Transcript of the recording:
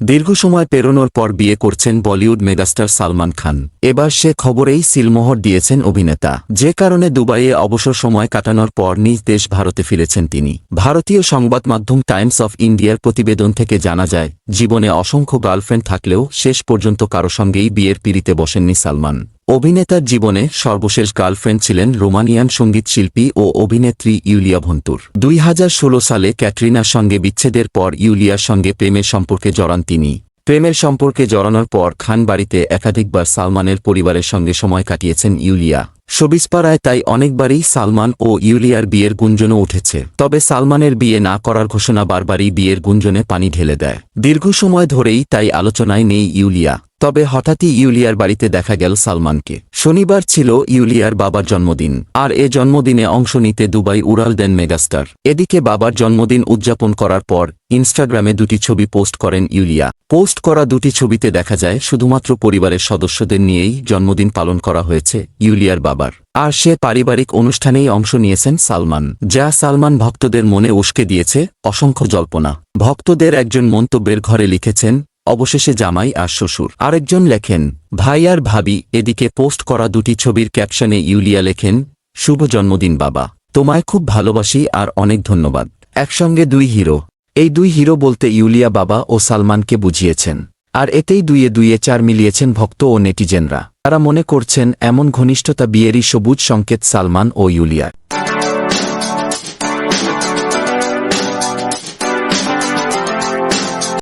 দীর্ঘ সময় পেরোনোর পর বিয়ে করছেন বলিউড মেগাস্টার সালমান খান। এবার সে খবরেই সিলমোহর দিয়েছেন অভিনেতা। যে কারণে দুবাইয়ে অবসর সময় কাটানোর পর নিজ দেশ ভারতে ফিরেছেন তিনি। ভারতীয় সংবাদ মাধ্যম টাইমস অফ ইন্ডিয়ার প্রতিবেদন থেকে জানা যায়, জীবনে অসংখ্য গার্লফ্রেন্ড থাকলেও শেষ পর্যন্ত কারও সঙ্গেই বিয়ের পিড়িতে বসেননি সালমান। অভিনেতার জীবনে সর্বশেষ গার্লফ্রেন্ড ছিলেন রোমানিয়ান সংগীত শিল্পী ও অভিনেত্রী ইউলিয়া ভন্তুর। দুই হাজার ষোলো সালে ক্যাটরিনার সঙ্গে বিচ্ছেদের পর ইউলিয়ার সঙ্গে প্রেমের সম্পর্কে জড়ান তিনি। প্রেমের সম্পর্কে জড়ানোর পর খান বাড়িতে একাধিকবার সালমানের পরিবারের সঙ্গে সময় কাটিয়েছেন ইউলিয়া। সবিসপাড়ায় তাই অনেকবারই সালমান ও ইউলিয়ার বিয়ের গুঞ্জনও উঠেছে। তবে সালমানের বিয়ে না করার ঘোষণা বারবারই বিয়ের গুঞ্জনে পানি ঢেলে দেয়। দীর্ঘ সময় ধরেই তাই আলোচনায় নেই ইউলিয়া। তবে হঠাৎই ইউলিয়ার বাড়িতে দেখা গেল সালমানকে। শনিবার ছিল ইউলিয়ার বাবার জন্মদিন, আর এ জন্মদিনে অংশ নিতে দুবাই উড়াল দেন মেগাস্টার। এদিকে বাবার জন্মদিন উদযাপন করার পর ইনস্টাগ্রামে দুটি ছবি পোস্ট করেন ইউলিয়া। পোস্ট করা দুটি ছবিতে দেখা যায়, শুধুমাত্র পরিবারের সদস্যদের নিয়েই জন্মদিন পালন করা হয়েছে ইউলিয়ার বাবার। আর সে পারিবারিক অনুষ্ঠানেই অংশ নিয়েছেন সালমান, যা সালমান ভক্তদের মনে উস্কে দিয়েছে অসংখ্য জল্পনা। ভক্তদের একজন মন্তব্যের ঘরে লিখেছেন অবশেষে জামাই আর শ্বশুর। আরেকজন লেখেন, ভাই আর ভাবি, এদিকে পোস্ট করা দুটি ছবির ক্যাপশনে ইউলিয়া লেখেন, শুভ জন্মদিন বাবা। তোমায় খুব ভালোবাসি আর অনেক ধন্যবাদ। একসঙ্গে দুই হিরো। এই দুই হিরো বলতে ইউলিয়া বাবা ও সালমানকে বুঝিয়েছেন। আর এতেই দুইয়ে দুইয়ে চার মিলিয়েছেন ভক্ত ও নেটিজেনরা। তারা মনে করছেন, এমন ঘনিষ্ঠতা বিয়েরই সবুজ সংকেত সালমান ও ইউলিয়ার।